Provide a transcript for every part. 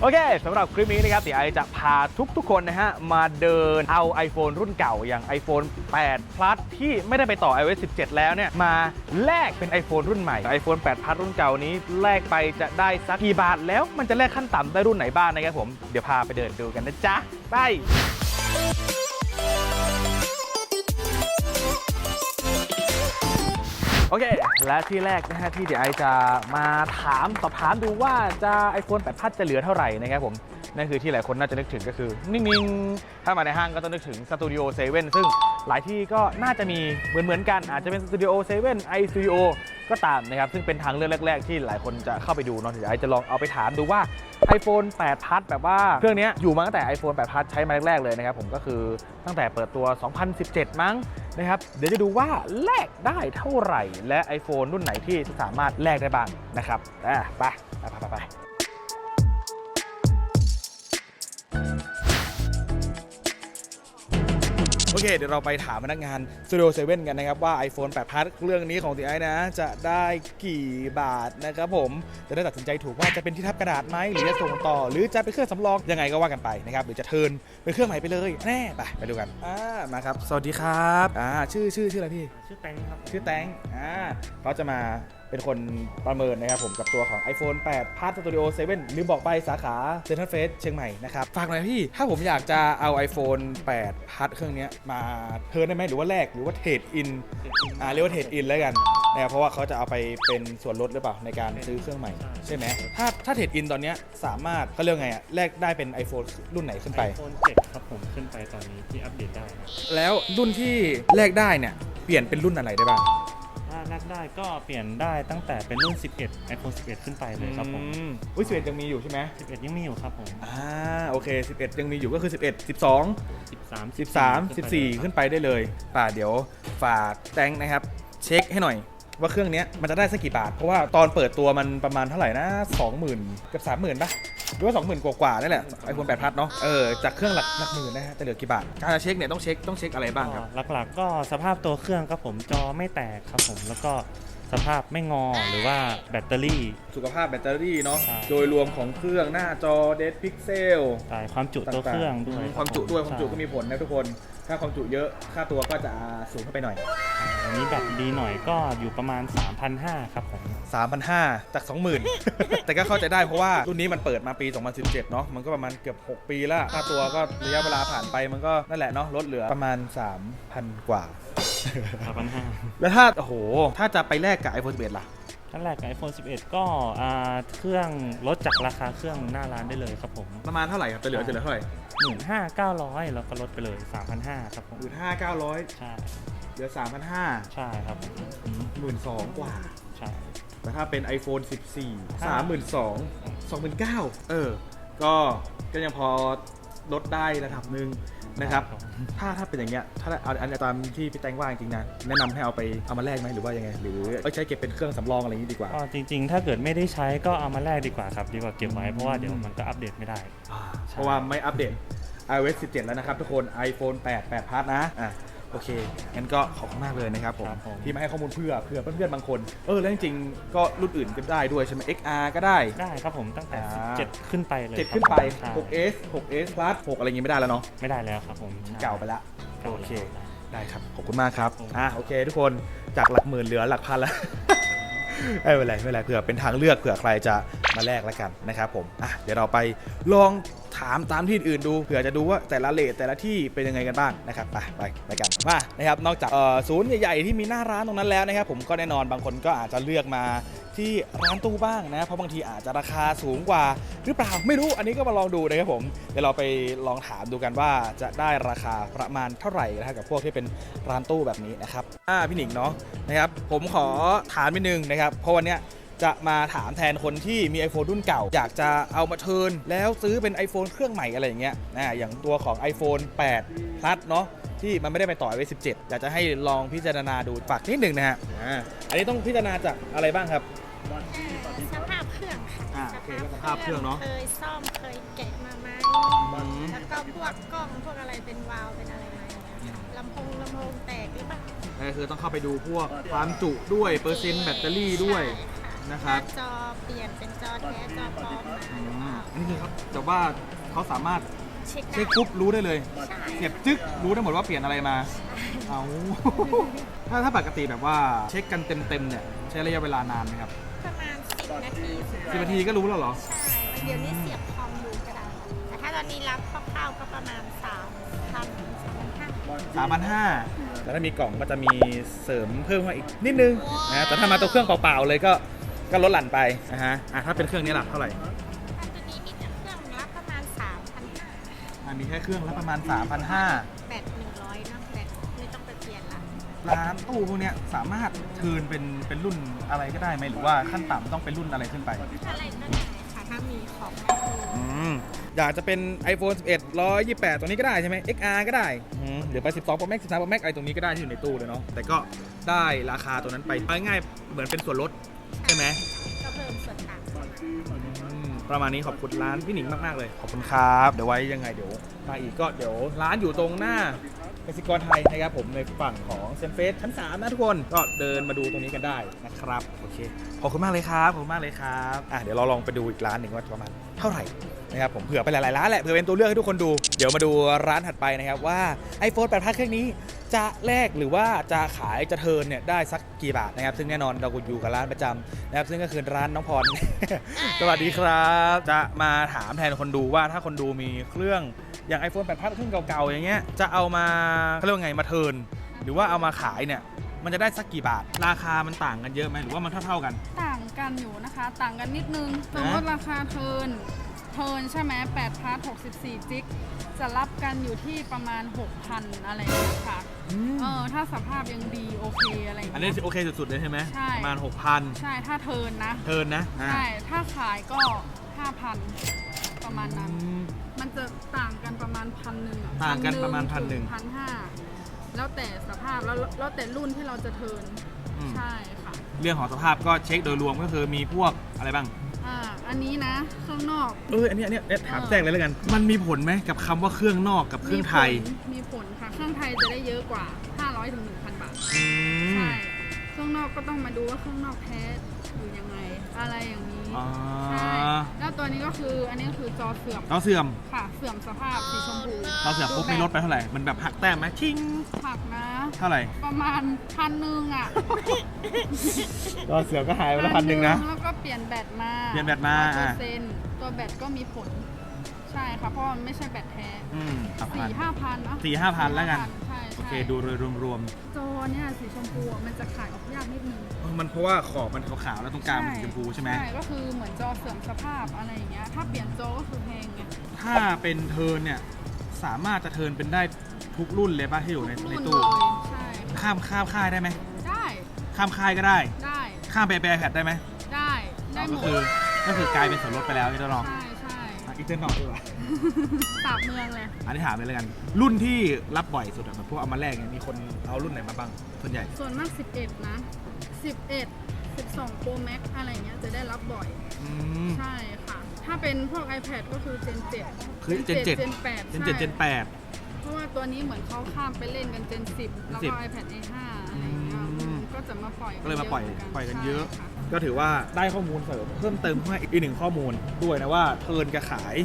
โอเคสำหรับคลิปนี้นะครับเดี๋ยวไอจะพาทุกๆคนนะฮะ มาเดินเอา iPhone รุ่นเก่าอย่าง iPhone 8 Plus ที่ไม่ได้ไปต่อ iOS 17 แล้วเนี่ย มาแลกเป็น iPhone รุ่นใหม่ iPhone 8 Plus รุ่นเก่านี้แลกไปจะได้สักกี่บาท แล้วมันจะแลกขั้นต่ำได้รุ่นไหนบ้างนะครับผม เดี๋ยวพาไปเดินดูกันนะจ๊ะ ไป เค และที่แรกนะฮะที่เดี๋ยวไอจะมาถามสอบถามดูว่าจะ iPhone 8 Plus จะเหลือเท่าไหร่นะครับผม นั่นคือที่หลายคนน่าจะนึกถึงก็คือนิ่งๆ ถ้ามาในห้างก็ต้องนึกถึง Studio 7 ซึ่งหลายที่ก็น่าจะมีเหมือนๆกัน อาจจะเป็น Studio 7 iStudio ก็ตามนะครับ ซึ่งเป็นทางเลือกแรก ๆ ที่หลายคนจะเข้าไปดูเนาะเดี๋ยวไอจะลองเอาไปถามดูว่า iPhone 8 Plus แบบว่าเครื่องนี้อยู่มาตั้งแต่ iPhone 8 Plus ใช้มาแรกๆเลยนะครับผมก็คือตั้งแต่เปิดตัว 2017 มั้ง นะครับ เดี๋ยวจะดูว่าแลกได้เท่าไหร่ และ iPhone รุ่นไหนที่สามารถแลกได้บ้างนะครับอะไปไปไปไป อเคเดี๋ยวเราไปถามพนักงาน Studio 7กันนะครับว่า iPhone 8 Plus เครื่องนี้ของตีไอนะ จะได้กี่บาทนะครับผมจะได้ตัดสินใจถูกว่าจะเป็นที่ทับกระดาษไหมหรือจะส่งต่อ หรือจะเป็นเครื่องสำรองยังไงก็ว่ากันไปนะครับหรือจะเทิร์นเป็นเครื่องใหม่ไปเลยแน่ไปไปดูกันอ่ามาครับสวัสดีครับอ่าชื่อชื่อชื่ออะไรพี่ ชื่อแตงครับ ชื่อแตง อ่าเขาจะมาเป็นคนประเมินนะครับผมกับตัวของ iPhone 8 Plus Studio 7ลืมบอกไปสาขา Central Face เชียงใหม่นะครับ ฝากหน่อยพี่ ถ้าผมอยากจะเอา iPhone 8 Plus เครื่องเนี้ยมาเทิร์นได้ไหมหรือว่าแลกหรือว่าเทรดอินอ่าเรียกว่าเทรดอินแล้วกันนะครับเพราะว่าเขาจะเอาไปเป็นส่วนลดหรือเปล่าในการซื้อเครื่องใหม่ ใช่ไหมถ้าถ้าเทรดอินตอนเนี้ยสามารถเขาเรียกไงอะแลกได้เป็น iPhone รุ่นไหนขึ้นไปไอโฟน7ครับผมขึ้นไปตอนนี้ที่อัปเดตได้ครับแล้วรุ่นที่แลกได้เนี่ยเปลี่ยนเป็นรุ่นอะไรได้บ้าง ถ้านักได้ก็เปลี่ยนได้ตั้งแต่เป็นรุ่น 11 iPhone 11 ขึ้นไปเลยครับผมอือุ้ย11ยังมีอยู่ใช่ไหม11 ยังมีอยู่ครับผมอ่าโอเค11ยังมีอยู่ก็คือ11 12 13 13 14 ขึ้นไปได้เลย ป่าเดี๋ยวฝากแตงนะครับ เช็คให้หน่อย ว่าเครื่องนี้มันจะได้สักกี่บาท เพราะว่าตอนเปิดตัวมันประมาณเท่าไหร่นะ 20,000 กับ 30,000ป่ะหรือว่า20,000 กว่าๆนี่แหละไอโฟน8พัทเนาะเออจากเครื่องหลักหลักหมื่นนะฮะจะเหลือกี่บาท การเช็คเนี่ยต้องเช็คต้องเช็คอะไรบ้างครับ หลักๆก็สภาพตัวเครื่องครับผมจอไม่แตกครับผมแล้วก็ สภาพไม่งอหรือว่าแบตเตอรี่ สุขภาพแบตเตอรี่เนาะใช่ โดยรวมของเครื่องหน้าจอเด d พิกเซลตายความจุตัวเครื่องด้วยความจุด้วยความจุก็ใช่มีผลนะทุกคน ถ้าความจุเยอะค่าตัวก็จะสูงขึ้นไปหน่อย อันนี้แบตดีหน่อยก็อยู่ประมาณ 3,500ครับผม 3,500 จาก 20,000 แต่ก็เข้าใจได้เพราะว่า รุ่นนี้มันเปิดมาปี 2017 เนาะมันก็ประมาณเกือบ 6 ปีแล้วค่าตัวก็ระยะเวลาผ่านไปมันก็นั่นแหละเนาะลดเหลือประมาณ 3,000 กว่า 3,500แล้วถ้าโอ้โห ถ้าจะไปแลกกับ iPhone 11ล่ะขั้นแรกกับ iPhone 11 ก็อ่าเครื่องลดจากราคาเครื่องหน้าร้านได้เลยครับผม ประมาณเท่าไหร่ครับจะเหลือจะเหลือเท่าไหร่15,900 แล้วก็ลดไปเลย 3,500 ครับผม หมื่นห้าเก้าร้อยใช่ เหลือ3,500ใช่ครับผมหมื่นสองกว่า ใช่ แต่ถ้าเป็น iPhone 14ครับ32,000 29,000เออ ก็ก็ยังพอ ลดได้ระดับหนึ่งนะครับ ถ้าถ้าเป็นอย่างเงี้ยถ้าเอาอันตามที่พี่แตงว่าจริงๆนะแนะนำให้เอาไปเอามาแลกไหมหรือว่ายังไง หรือเอาใช้เก็บเป็นเครื่องสำรองอะไรอย่างนี้ดีกว่าก็จริง ๆ ถ้าเกิดไม่ได้ใช้ก็เอามาแลกดีกว่าครับ ดีกว่าเก็บไว้เพราะว่าเดี๋ยวมันก็อัปเดตไม่ได้ เพราะว่าไม่อัปเดต iOS 17 แล้วนะครับทุกคน iPhone 8 8 Plus นะอะ โอเค งั้นก็ขอบคุณมากเลยนะครับผมครับผม ที่มาให้ข้อมูลเพื่อเพื่อเพื่อนๆบางคน เออแล้วจริงๆก็รุ่นอื่นก็ได้ด้วยใช่ไหม XR ก็ได้ ได้ครับผมตั้งแต่ อ่า 17 ขึ้นไปเลยเจ็ดครับขึ้นไป ใช่ 6s 6s plus 6 อะไรอย่างงี้ไม่ได้แล้วเนาะ ไม่ได้แล้วครับผมใช่เก่าไปละเก่าโอเคแล้วได้ครับ ขอบคุณมากครับครับอะโอเค ทุกคน จากหลักหมื่นเหลือหลักพันแล้ว ไม่เป็นไรไม่เป็นไร เผื่อเป็นทางเลือก เผื่อใครจะมาแลกแล้วกันนะครับผม อะ เดี๋ยวเราไปลอง ถามตามที่อื่นดูเผื่อจะดูว่าแต่ละเลทแต่ละที่เป็นยังไงกันบ้างนะครับไปไปไปกันมานะครับนอกจากศูนย์ใหญ่ๆที่มีหน้าร้านตรงนั้นแล้วนะครับผมก็แน่นอนบางคนก็อาจจะเลือกมาที่ร้านตู้บ้างนะเพราะบางทีอาจจะราคาสูงกว่า หรือเปล่าไม่รู้อันนี้ก็มาลองดูนะครับผมเดี๋ยวเราไปลองถามดูกันว่าจะได้ราคาประมาณเท่าไหร่นะครับกับพวกที่เป็นร้านตู้แบบนี้นะครับอ่าพี่หนิงเนาะนะครับผมขอถามนิดนึงนะครับเพราะวันเนี้ย จะมาถามแทนคนที่มี iPhone รุ่นเก่า อยากจะเอามาเทิร์นแล้วซื้อเป็น iPhone เครื่องใหม่อะไรอย่างเงี้ยนะอย่างตัวของ iPhone 8 Plus เนาะที่มันไม่ได้ไปต่อ iOS 17อยากจะให้ลองพิจารณาดูฝากนิดหนึ่งนะฮะอ่าอันนี้ต้องพิจารณาจากอะไรบ้างครับ สภาพเครื่องค่ะอ่าโอเคก็สภาพเครื่องเนอะ เคยซ่อมเคยแกะมาไหมแล้วก็พวกกล้องพวกอะไรเป็นวาล์วเป็นอะไรไหมอย่างเงี้ยค่ะลำโพงลำโพงแตกหรือเปล่า ก็คือต้องเข้าไปดูพวกความจุด้วยเปอร์เซ็นต์แบตเตอรี่ด้วย ใช่ ค่ะนะคถ้ารับจอเปลี่ยนเป็นจอแท้จอปลอมมาหรือเปล่าอันนี้คือครับแต่ว่าเขาสามารถเช็คได้เช็คปุ๊บรู้ได้เลยใช่เสียบจึ๊กรู้ได้หมดว่าเปลี่ยนอะไรมา เอา ถ้าถ้าปกติแบบว่าเช็คกันเต็มๆเนี่ยใช้ระยะเวลานานไหมครับประมาณ 10 นาทีสิบนาทีก็รู้แล้วเหรอ ใช่เดี๋ยวนี้เสียบคอมดูก็ได้แต่ถ้าตอนนี้รับคร่าวๆก็ประมาณ3 0 0 0 3 5 0 0สามพันห้าแต่ถ้ามีกล่องก็จะมีเสริมเพิ่มมาอีกนิดนึงนะแต่ถ้ามาตัวเครื่องเปล่าๆเลยก็ ก็ลดหลั่นไปนะฮะอะถ้าเป็นเครื่องนี้ล่ะเท่าไหร่ถ้าตัวนี้มีแต่เครื่องรับประมาณ3,500อะมีแค่เครื่องละประมาณ3,500 แบต100เนอะแบตไม่ต้องไปเปลี่ยนละร้านตู้พวกเนี้ยสามารถเทิร์นเป็นเป็นรุ่นอะไรก็ได้ไหมหรือว่าขั้นต่ำต้องเป็นรุ่นอะไรขึ้นไป อะไรก็ได้ค่ะถ้ามีของให้ดูอืมอยากจะเป็น iPhone 11 128 ตัวนี้ก็ได้ใช่ไหม XR ก็ได้อืมหรือไป 12 Pro Max 13 Pro Max อะไรตรงนี้ก็ได้ที่อยู่ในตู้เลยเนาะแต่ก็ได้ราคาตัวนั้นไปเอาง่ายๆเหมือนเป็นส่วนลด ใช่ไหมก็เพิ่มส่วนต่างเข้ามาอืมประมาณนี้ขอบคุณร้านพี่หนิงมากๆเลย ขอบคุณครับ เดี๋ยวไว้ยังไงเดี๋ยวมาอีกก็เดี๋ยวร้านอยู่ตรงหน้าเกษตรกรไทยนะครับผมในฝั่งของเซนเฟสชั้น3นะทุกคนก็เดินมาดูตรงนี้กันได้นะครับโอเคขอบคุณมากเลยครับขอบคุณมากเลยครับอะเดี๋ยวเราลองไปดูอีกร้านหนึ่งว่าประมาณเท่าไหร่นะครับผมเผื่อไปหลายๆร้านแหละเผื่อเป็นตัวเลือกให้ทุกคนดู เดี๋ยวมาดูร้านถัดไปนะครับว่า iPhone 8 Plus เครื่องนี้จะแลกหรือว่าจะขายจะเทิร์นเนี่ยได้สักกี่บาทนะครับ ซึ่งแน่นอนเราก็อยู่กับร้านประจำนะครับ ซึ่งก็คือร้านน้องพร สวัสดีครับ จะมาถามแทนคนดูว่าถ้าคนดูมีเครื่องอย่าง iPhone 8 Plus เครื่องเก่าๆอย่างเงี้ยจะเอามาเขาเรียกว่าไงมาเทิร์นหรือว่าเอามาขายเนี่ยมันจะได้สักกี่บาท ราคามันต่างกันเยอะไหมหรือว่ามันเท่าๆกัน ต่างกันอยู่นะคะ ต่างกันนิดนึงสมมติราคาเทิร์นเทิร์นใช่ไหม8พาร์ท64 จิก จะรับกันอยู่ที่ประมาณ 6,000 อะไรอย่าง เงี้ยค่ะเออถ้าสภาพยังดีโอเคอะไรอย่างอันนี้เงี้ย โอเคสุดๆเลยใช่ไหมใช่ ประมาณ6,000ใช่ถ้าเทิร์นนะ เทิร์นนะอ่าใช่ถ้าขายก็ 5,000 ประมาณนั้น อืม มันจะต่างกันประมาณพันหนึ่งอะต่างกันประมาณ1,000 พันห้าแล้วแต่สภาพแล้วแล้วแต่รุ่นที่เราจะเทิร์นอืมใช่ค่ะ เรื่องของสภาพก็เช็คโดยรวมก็คือมีพวกอะไรบ้าง อ่าอันนี้นะเครื่องนอก เอออันนี้อันนี้เนี่ยถามเออแทรกเลยแล้วกัน มันมีผลไหมกับคำว่าเครื่องนอกกับเครื่องไทยมีผลมีผลค่ะ เครื่องไทยจะได้เยอะกว่า 500ถึง1,000 บาท อืมใช่ เครื่องนอกก็ต้องมาดูว่าเครื่องนอกแท้อยู่ยังไง อะไรอย่างนี้อ๋อใช่ แล้วตัวนี้ก็คืออันนี้ก็คือจอเสื่อมเราเสื่อมค่ะ เสื่อมสภาพสีชมพูเราเสื่อมปุ๊บมีลดไปเท่าไหร่ มันแบบหักแต้มไหมชิงผักนะ เท่าไหร่ ประมาณพันหนึ่งอะเราเสื่อมก็หายไปละพันหนึ่งนะ แล้วก็เปลี่ยนแบตมาเปลี่ยนแบตมา เปออะร์เซ็นต์ตัวแบตก็มีผล ใช่ค่ะเพราะมันไม่ใช่แบตแท้อืมอะพัสี่นห้าพันอะสี่ห้าพันแล้วกันใช่ โอเคใช่ดูโดยรวมจอเนี่ยสีชมพูอะมันจะขายออกยากนิดนึงๆเออมันเพราะว่าขอบมันขาวๆแล้วตรงกลางมันสีชมพูใช่ไหมใช่ก็คือเหมือนจอเสื่อมสภาพอะไรอย่างเงี้ยถ้าเปลี่ยนจอก็คือแพงไงถ้าเป็นเทิร์นเนี่ยสามารถจะเทิร์นเป็นได้ทุกรุ่นเลยป่ะที่อยู่ในทุกในรุ่นตู้เลยใช่ข้ามข้ามค่ายได้ไหมได้ข้ามค่ายก็ได้ ได้ข้ามไปไปแพดได้ไหมได้ได้หมก็ดคือก็คือกลายเป็นส่วนลดไปแล้วนี่ต้องลอง ใช่ใช่ อะอีกเต้นหน่อยดีกว่า สามเมืองเลย อันนี้ถามเลยแล้วกัน รุ่นที่รับบ่อยสุดอะแบบพวกเอามาแลกเนี่ยมีคนเอารุ่นไหนมาบ้างส่วนใหญ่ ส่วนมาก 11 นะ 11 12 Pro Max อะไรเงี้ยจะได้รับบ่อย อืม ใช่ค่ะ ถ้าเป็นพวก iPad ก็คือ Gen 7 คือ Gen 7 Gen 8 เจนเจ็ดเจนแปด เพราะว่าตัวนี้เหมือนเขาข้ามไปเล่นกัน Gen 10 แล้วก็ 10 iPad A5 อะไรเงี้ยอืมก็จะมาปล่อยก็เลยมาปล่อยหมืปล่อยกันเยอะ ใช่ค่ ก็ถือว่าได้ข้อมูลเสริมเพิ่มเติมขึ้นมาอีกหนึ่งข้อมูลด้วยนะว่าเทิร์นกับขาย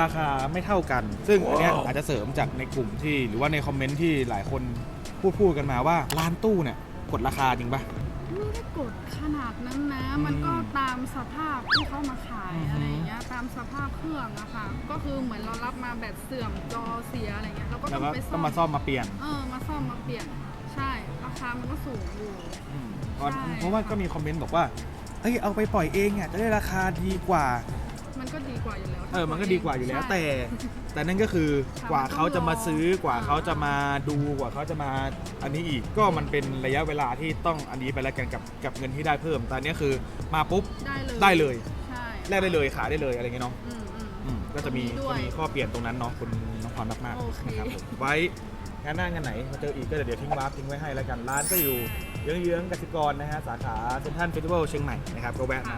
ราคาไม่เท่ากัน ซึ่งอันเนี้ยอาจจะเสริมจากในกลุ่มที่ หรือว่าในคอมเมนต์ที่หลายคนพูดพูดกันมาว่าร้านตู้เนี่ยกดราคาจริงปะ ไม่ได้กดขนาดนั้นนะอืมมันก็ตามสภาพที่เขามาขายอือฮึ อะไรอย่างเงี้ย ตามสภาพเครื่องอะค่ะ ก็คือเหมือนเรารับมาแบตเสื่อมจอเสียอะไรเงี้ย เราก็แล้ต้วองก็ไปซ่ต้อองมมาซ่อมมาเปลี่ยน เออ มาซ่อมมาเปลี่ยน ใช่ ราคามันก็สูงอยู่ อืม เพราะใช่เพราะว่าก็มีคอมเมนต์บอกว่าเอ้ยเอาไปปล่อยเองอะจะได้ราคาดีกว่า มันก็ดีกว่าอยู่แล้วเออ มันก็ดีกว่าอยู่แล้วใช่แต่ แต่นั่นก็คือค่ะกว่าเขาจะมาซื้อกว่าอ่าเขาจะมาดูกว่าเขาจะมาอันนี้อีกก็มันเป็นระยะเวลาที่ต้องอันนี้ไปแล้วกันกับกับเงินที่ได้เพิ่มแต่อันเนี้ยคือมาปุ๊บได้เลยได้เลยใช่แลกได้เลยขายได้เลยอะไรเงี้ยเนาะอืมอืม อืมก็จะมีด้ก็วยมีข้อเปลี่ยนตรงนั้นเนาะคุณน้องพรมากโอเคๆนะครับผมไว้งานหน้างานไหนมาเจออีกก็เดี๋ยวทิ้งวาร์ปทิ้งไว้ให้แล้วกันร้านก็อยู่ เยื้องๆกสิกรนะฮะสาขาเซ็นทรัลเฟสติวัลเชียงใหม่นะครับก็แวะมา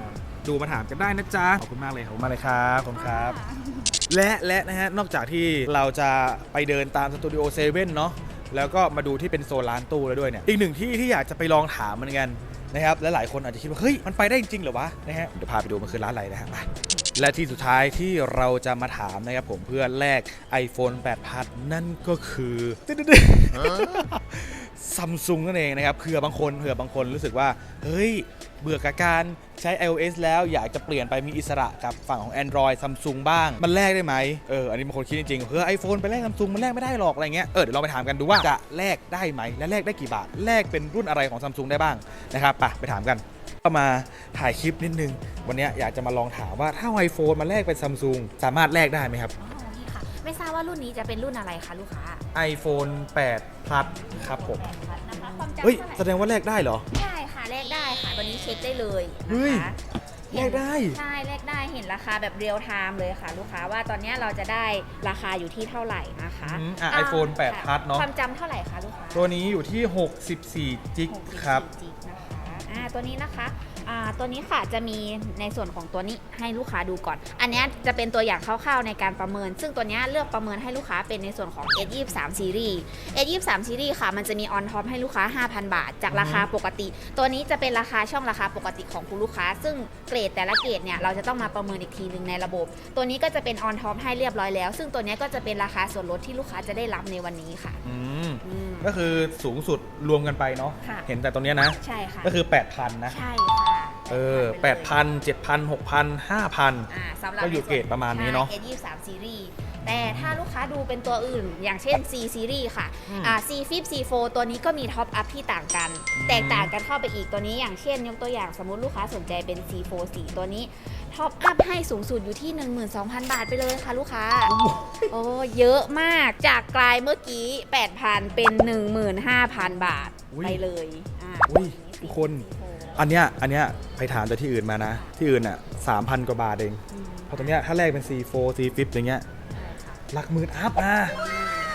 ดูมาถามกันได้นะจ๊ะ ขอบคุณมากเลยขอบคุณมากเลยครับขอบคุณครับ และและนะฮะนอกจากที่เราจะไปเดินตามสตูดิโอเซเว่นเนาะแล้วก็มาดูที่เป็นโซนร้านตู้แล้วด้วยเนี่ยอีกหนึ่งที่ที่อยากจะไปลองถามเหมือนกันนะครับและหลายคนอาจจะคิดว่าเฮ้ยมันไปได้จริงๆเหรอวะนะฮะเดี๋ยวพาไปดูมันคือร้านอะไรนะฮะไปและที่สุดท้ายที่เราจะมาถามนะครับผมเพื่อแลก iPhone 8พัดนั่นก็คือ ซัมซุงนั่นเองนะครับเผื่อบางคนเผื่อบางคนรู้สึกว่า เฮ้ย เบื่อกับการใช้ iOS แล้วอยากจะเปลี่ยนไปมีอิสระกับฝั่งของ Android Samsung บ้าง มันแลกได้ไหมเอออันนี้บางคนคิดจริงๆเฮ้ย iPhone ไปแลก Samsung มันแลกไม่ได้หรอกอะไรเงี้ยเออเดี๋ยวเราไปถามกันดูว่าจะแลกได้ไหมและแลกได้กี่บาทแลกเป็นรุ่นอะไรของ Samsung ได้บ้างนะครับไปไปถามกันก็มาถ่ายคลิปนิดนึง วันนี้อยากจะมาลองถามว่าถ้า iPhone มาแลกเป็น Samsung สามารถแลกได้ไหมครับ ไม่ทราบว่ารุ่นนี้จะเป็นรุ่นอะไรคะลูกค้า iPhone 8 Plus ครับผม นะคะความจำเฮ้ย เท่าไหแสร่ดงว่าแลกได้เหรอ ได้ค่ะแลกได้ค่ะตัวนี้เช็คได้เลยเฮ้นะยคะแลกได้ ใช่แลกได้เห็นราคาแบบเรียลไทม์เลยค่ะ ลูกค้าว่าตอนนี้เราจะได้ราคาอยู่ที่เท่าไหร่นะคะอืมอะา iPhone 8ค่ Plus เนอะ ความจำเท่าไหร่คะลูกค้า ตัวนี้อยู่ที่ 64 จิก64ครับจิกนะคะ อ่า ตัวนี้นะคะ อ่าตัวนี้ค่ะจะมีในส่วนของตัวนี้ให้ลูกค้าดูก่อน อันเนี้ยจะเป็นตัวอย่างคร่าวๆในการประเมิน ซึ่งตัวเนี้ยเลือกประเมินให้ลูกค้าเป็นในส่วนของ S23 Series S23 Series ค่ะ มันจะมีออนท็อปให้ลูกค้า 5,000 บาท จากราคาปกติ ตัวนี้จะเป็นราคาช่องราคาปกติของคุณลูกค้า ซึ่งเกรดแต่ละเกรดเนี่ยเราจะต้องมาประเมินอีกทีหนึ่งในระบบ ตัวนี้ก็จะเป็นออนท็อปให้เรียบร้อยแล้ว ซึ่งตัวเนี้ยก็จะเป็นราคาส่วนลดที่ลูกค้าจะได้รับในวันนี้ค่ะอืมอืมก็คือสูงสุดรวมกันไปเนาะค่ะเห็นแต่ตัวเนี้ยนะ ใช่ค่ะ ก็คือ 8,000นะใช่ค่ะ เออไปเลย8,000 7,000 6,000 5,000อ่าสำหรับก็อยู่เกรดประมาณนี้เนอะใช่ S23 Series แต่ถ้าลูกค้าดูเป็นตัวอื่น อย่างเช่น C Series ค่ะอืมอ่า C Flip C4 ตัวนี้ก็มีท็อปอัพที่ต่างกันอืมแตกต่างกันเข้าไปอีกตัวนี้ อย่างเช่น ยกตัวอย่างสมมติลูกค้าสนใจเป็น C4 สีตัวนี้ท็อปอัพให้สูงสุดอยู่ที่ 12,000 บาทไปเลยค่ะลูกค้า โอ้เยอะมากจากกลายเมื่อกี้ 8,000 เป็น 15,000 บาทอุ๊ยไปเลยอ่าอุ๊ยทุกคน C4 อันเนี้ยอันเนี้ยไปถามจากที่อื่นมานะ ที่อื่นอะ3,000กว่าบาทเองอืมเพราะตัวเนี้ยถ้าแลกเป็น C4 C5 อย่างเงี้ยใช่ค่ะหลักหมื่นอัพอะ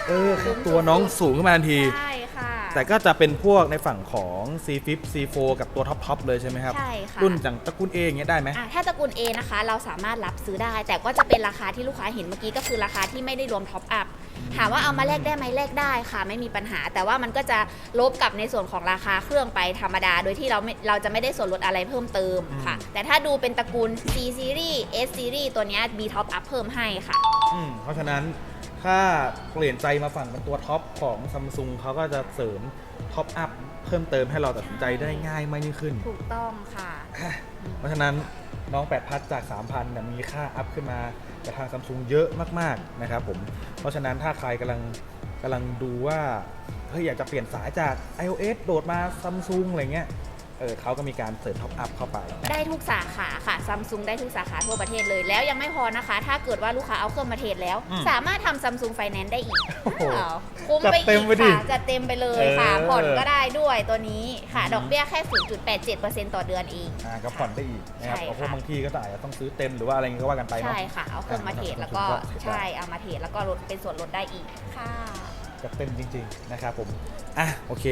เออคือตัวน้องสูงขึ้นมาทันที ใช่ค่ะ แต่ก็จะเป็นพวกในฝั่งของ C5 C4 กับตัวท็อปทอปเลยใช่ไหมครับ ใช่ค่ะ รุ่นจังตระกูล A อย่างเงี้ยได้ไหม อะถ้าตระกูล A นะคะ เราสามารถรับซื้อได้ แต่ก็จะเป็นราคาที่ลูกค้าเห็นเมื่อกี้ก็คือราคาที่ไม่ได้รวมท็อปอัพ ถามว่าเอามาแลกได้ไหมแลกได้ค่ะ ไม่มีปัญหา แต่ว่ามันก็จะลบกับในส่วนของราคาเครื่องไปธรรมดา โดยที่เราไม่เราจะไม่ได้ส่วนลดอะไรเพิ่มเติมค่ะ แต่ถ้าดูเป็นตระกูล C series S series ตัวเนี้ยมีท็อปอัพเพิ่มให้ค่ะ อืมเพราะฉะนั้นถ้าเปลี่ยนใจมาฝั่งเป็นตัวท็อปของซัมซุงเขาก็จะเสริมท็อปอัพเพิ่มเติมให้เราตัดสินใจได้ง่ายมากยิ่งขึ้น ถูกต้องค่ะอะเพราะฉะนั้น น้อง 8 พัทจาก 3,000นี่มีค่าอัพขึ้นมาจากทางซัมซุงเยอะมากๆนะครับผม เพราะฉะนั้นถ้าใครกำลังกำลังดูว่าเฮ้ยอยากจะเปลี่ยนสายจาก iOS โดดมาซัมซุงอะไรเงี้ย เออเขาก็มีการเสริมท็อปอัพเข้าไป ได้ทุกสาขาค่ะซัมซุงได้ทุกสาขาทั่วประเทศเลย แล้วยังไม่พอนะคะ ถ้าเกิดว่าลูกค้าเอาเครื่องมาเทรดแล้ว อืมสามารถทำซัมซุงไฟแนนซ์ได้อีกโอ้โหอ้าวคุ้มจัดไปเต็อีมกไปดิค่ะจัดเต็มไปเลยค่ะ เออ ผ่อนก็ได้ด้วยตัวนี้ค่ะอืมดอกเบี้ยแค่ 0.87%ต่อเดือนเอง อ่าก็ผ่อนได้อีกนะครับใช่เพราะพวกค่ะบางที่ก็อาจจะต้องซื้อเต็มหรือว่าอะไรเงี้ยก็ว่ากันไปเนาะ ใช่ค่ะ เอาเครื่องมาเทรดแล้วก็อ่าใช่เอามาเทรดแล้วก็ลดเป็นส่วนลดได้อีกค่ะ จัดเต็มจริง ๆ นะครับผม อะโอเค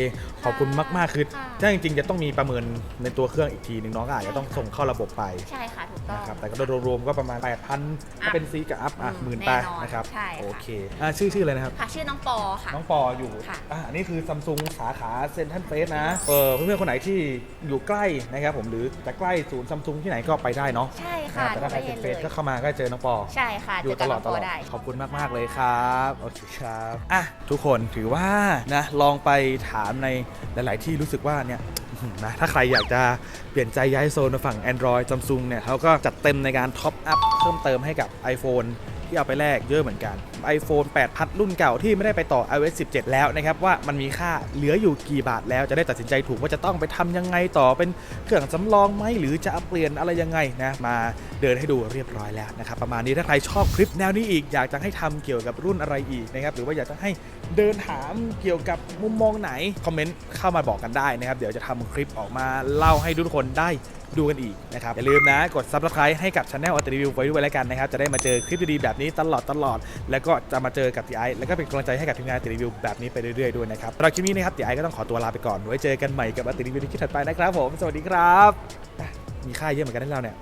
ขอบคุณมากๆ คือค่ะถ้าจริงๆ จะต้องมีประเมินในตัวเครื่องอีกทีหนึ่งเน้องก็อาจจะต้องส่งเข้าระบบไปใช่ค่ะ ถูกต้อง นะครับแต่ก็โดยรวมๆก็ประมาณ 8,000ถ้าเป็นซีกับอัพอะอืมหมื่นแน่ไปนอนนะครับ ใช่ค่ะ โอเคอะชื่อชื่ออะไรนะครับ ค่ะ ชื่อน้องปอค่ะ น้องปออยู่ค่ะอะอันนี้คือซัมซุงสาขาเซนทันเฟสนะ เออเพื่อนๆ คนไหนที่อยู่ใกล้นะครับผมหรือจะใกล้ศูนย์ซัมซุงที่ไหนก็ไปได้เนาะใช่นะค่ะแต่ถ้าใครทุเป็นกเฟระสทศก็เข้ามาก็เจอน้องปอ ใช่ค่ะอยู่เจตอลกัอบดน้องตปลออดได้ ขอบคุณมาก ๆ เลยครับ โอเคครับ อะทุกคนถือว่านะลองไปถามในหลาย ๆ ที่รู้สึกว่าเนี่ยนะถ้าใครอยากจะเปลี่ยนใจย้ายโซนมาฝั่ง Android Samsung เนี่ยเขาก็จัดเต็มในการท็อปอัพเพิ่มเติมให้กับ iPhone ที่เอาไปแลกเยอะเหมือนกัน iPhone 8พัดรุ่นเก่าที่ไม่ได้ไปต่อ iOS 17 แล้วนะครับว่ามันมีค่าเหลืออยู่กี่บาทแล้วจะได้ตัดสินใจถูกว่าจะต้องไปทำยังไงต่อเป็นเครื่องสำรองไหมหรือจะเปลี่ยนอะไรยังไงนะมาเดินให้ดูเรียบร้อยแล้วนะครับประมาณนี้ถ้าใครชอบคลิปแนวนี้อีกอยากจะให้ทำเกี่ยวกับรุ่นอะไรอีกนะครับหรือว่าอยากจะให้เดินถามเกี่ยวกับมุมมองไหนคอมเมนต์เข้ามาบอกกันได้นะครับเดี๋ยวจะทำคลิปออกมาเล่าให้ทุกคนได้ ดูกันอีกนะครับ อย่าลืมนะ กด subscribe ให้กับช anel อัตรีวิวไว้ด้วยแล้วกันนะครับ จะได้มาเจอคลิปดีๆแบบนี้ตลอดตลอด แล้วก็จะมาเจอกับตีไอแล้วก็เป็นกำลังใจให้กับทีมงานอัตรีวิวแบบนี้ไปเรื่อยๆด้วยนะครับสำหรับคลิปนี้นะครับตีไอก็ต้องขอตัวลาไปก่อนไว้เจอกันใหม่กับอัตรีวิวในคลิปถัดไปนะครับผมสวัสดีครับ มีค่าเยอะเหมือนกันที่เราเนี่ย